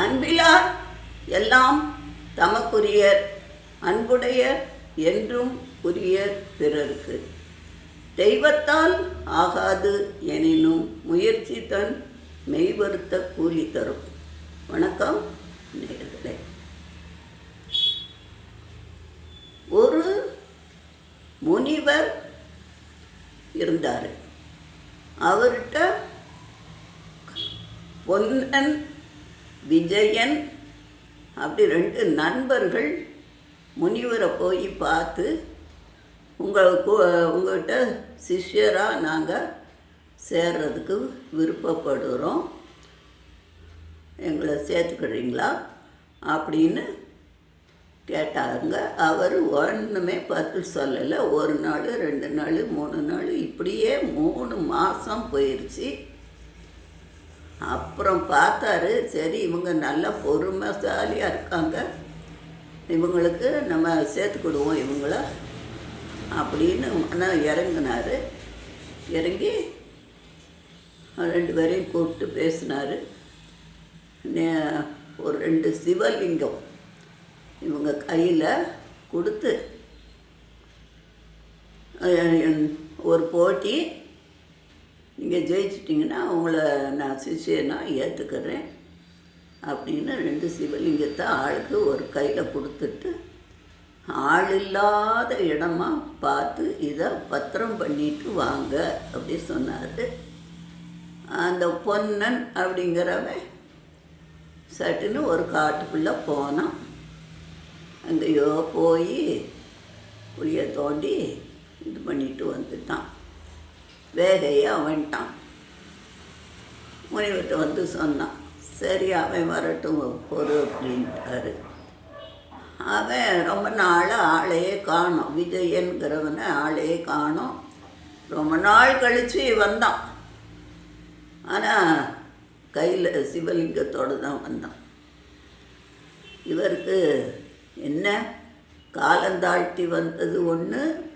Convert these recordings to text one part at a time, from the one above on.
அன்பிலார் எல்லாம் தமக்குரியர் அன்புடையர் என்றும் உரியர் பிறருக்கு. தெய்வத்தால் ஆகாது எனினும் முயற்சி தன் மெய்வருத்த கூலி தரும். வணக்கம் நேர்களே ஒரு முனிவர் இருந்தார். அவர்கிட்ட பொன்னன் விஜயன் அப்படி ரெண்டு நண்பர்கள் முனிவரை போய் பார்த்து உங்கள் உங்கள்கிட்ட சிஷ்யராக நாங்கள் சேர்றதுக்கு விருப்பப்படுகிறோம் எங்களை சேர்த்துக்கிறீங்களா? அப்படின்னு கேட்டாங்க அவர் ஒன்றுமே பதில் சொல்லலை. ஒரு நாள் ரெண்டு நாள் மூணு நாள் இப்படியே மூணு மாதம் போயிடுச்சு அப்புறம் பார்த்தாரு சரி இவங்க நல்லா பொறுமைசாலியாக இருக்காங்க. இவங்களுக்கு நம்ம சேர்த்துக்கிடுவோம் இவங்கள. அப்படின்னு மனம் இறங்கினார். இறங்கி ரெண்டு பேரையும் கூப்பிட்டு பேசினார். ஒரு ரெண்டு சிவலிங்கம் இவங்க கையில் கொடுத்து ஒரு போட்டி நீங்கள் ஜெயிச்சிட்டிங்கன்னா உங்களை நான் சிஷியனாக ஏற்றுக்கிறேன் அப்படின்னு ரெண்டு சிவலிங்கத்தை ஆளுக்கு ஒரு கையில் கொடுத்துட்டு ஆள் இல்லாத இடமா பார்த்து இதை பத்திரம் பண்ணிட்டு வாங்க அப்படி சொன்னார். அந்த பொன்னன் அப்படிங்கிறவன் சட்டுன்னு ஒரு காட்டுக்குள்ளே போனான். அங்கேயோ போய் குழியை தோண்டி இது பண்ணிட்டு வந்துட்டான். வேகையாக வந்துட்டான் முனிவர்கிட்ட வந்து சொன்னான் சரி அவன் வரட்டும் பொறு அப்படின்ட்டாரு. அவன் ரொம்ப நாள் ஆளையே காணோம். விஜயன்கிறவனை ஆளையே காணோம். ரொம்ப நாள் கழித்து வந்தான். ஆனால் கையில் சிவலிங்கத்தோடு தான் வந்தான். இவருக்கு என்ன? காலந்தாழ்த்தி வந்தது ஒன்று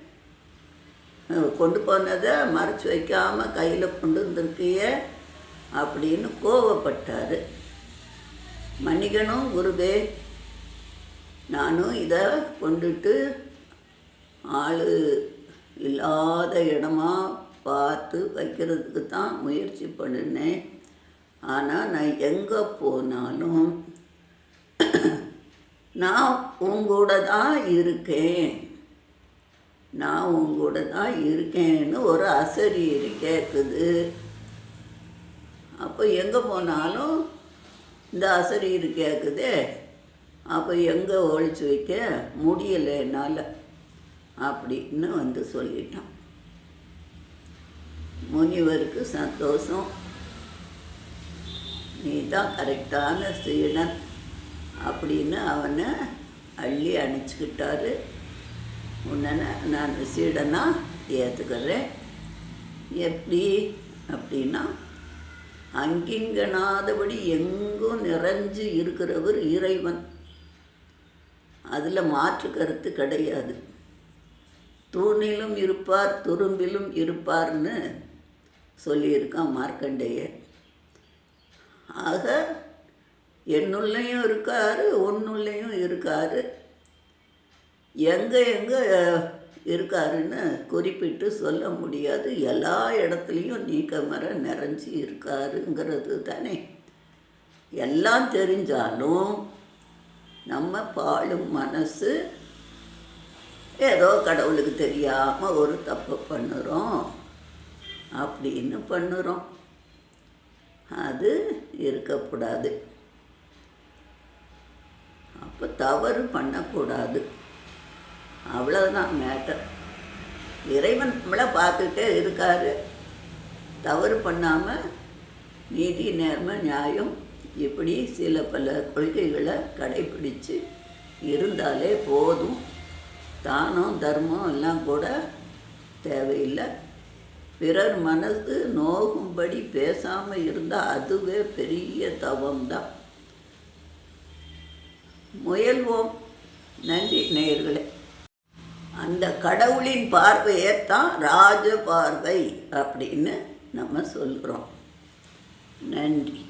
கொண்டு போனதை மறைச்சி வைக்காமல் கையில் கொண்டு வந்திருக்கிய அப்படின்னு கோவப்பட்டார். மன்னிக்கணும் குருவே நானும் இதை கொண்டுட்டு ஆள் இல்லாத இடமா பார்த்து வைக்கிறதுக்கு தான் முயற்சி பண்ணினேன். ஆனால் நான் எங்கே போனாலும் நான் உங்கூட தான் இருக்கேன். நான் உங்கூட தான் இருக்கேன்னு ஒரு அசரீரி கேட்குது அப்போ எங்கே போனாலும் இந்த அசரீரி கேட்குதே அப்போ எங்கே ஒழிச்சு வைக்க முடியலை என்னால்? அப்படின்னு வந்து சொல்லிட்டான். முனிவருக்கு சந்தோஷம். நீ தான் கரெக்டான சீடன் அப்படின்னு அவனை அள்ளி அணைச்சிக்கிட்டாரு உன்னை நான் சீடனாக ஏற்றுக்கிறேன் எப்படி அப்படின்னா அங்கிங்கனாதபடி எங்கும் நிறைஞ்சு இருக்கிறவர் இறைவன். அதில் மாற்று கருத்து கிடையாது. தூணிலும் இருப்பார் துரும்பிலும் இருப்பார்னு சொல்லியிருக்கான் மார்க்கண்டேயர். ஆக என்னுள்ளையும் இருக்கார் ஒன்றுள்ளையும் இருக்கார். எங்கே எங்கே இருக்காருன்னு குறிப்பிட்டு சொல்ல முடியாது. எல்லா இடத்துலையும் நீக்கமர நிறைஞ்சி இருக்காருங்கிறது தானே. எல்லாம் தெரிஞ்சாலும் நம்ம பாழும் மனசு ஏதோ கடவுளுக்கு தெரியாமல் ஒரு தப்பு பண்ணுறோம் அப்படின்னு பண்ணுறோம். அது இருக்கக்கூடாது. அப்போ தவறு பண்ணக்கூடாது. அவ்வளோதான் மேட்டர் இறைவன் நம்மளை பார்த்துட்டே இருக்காரு. தவறு பண்ணாமல் நீதி நேர்மை நியாயம் இப்படி சில பல கொள்கைகளை கடைப்பிடிச்சு இருந்தாலே போதும். தானம் தர்மம் எல்லாம் கூட தேவையில்லை. பிறர் மனது நோகும்படி பேசாமல் இருந்தால் அதுவே பெரிய தவம்தான். முயல்வோம். நன்றி நேயர்களே. அந்த கடவுளின் பார்வையை தான் ராஜ பார்வை அப்படின்னு நம்ம சொல்கிறோம் நன்றி.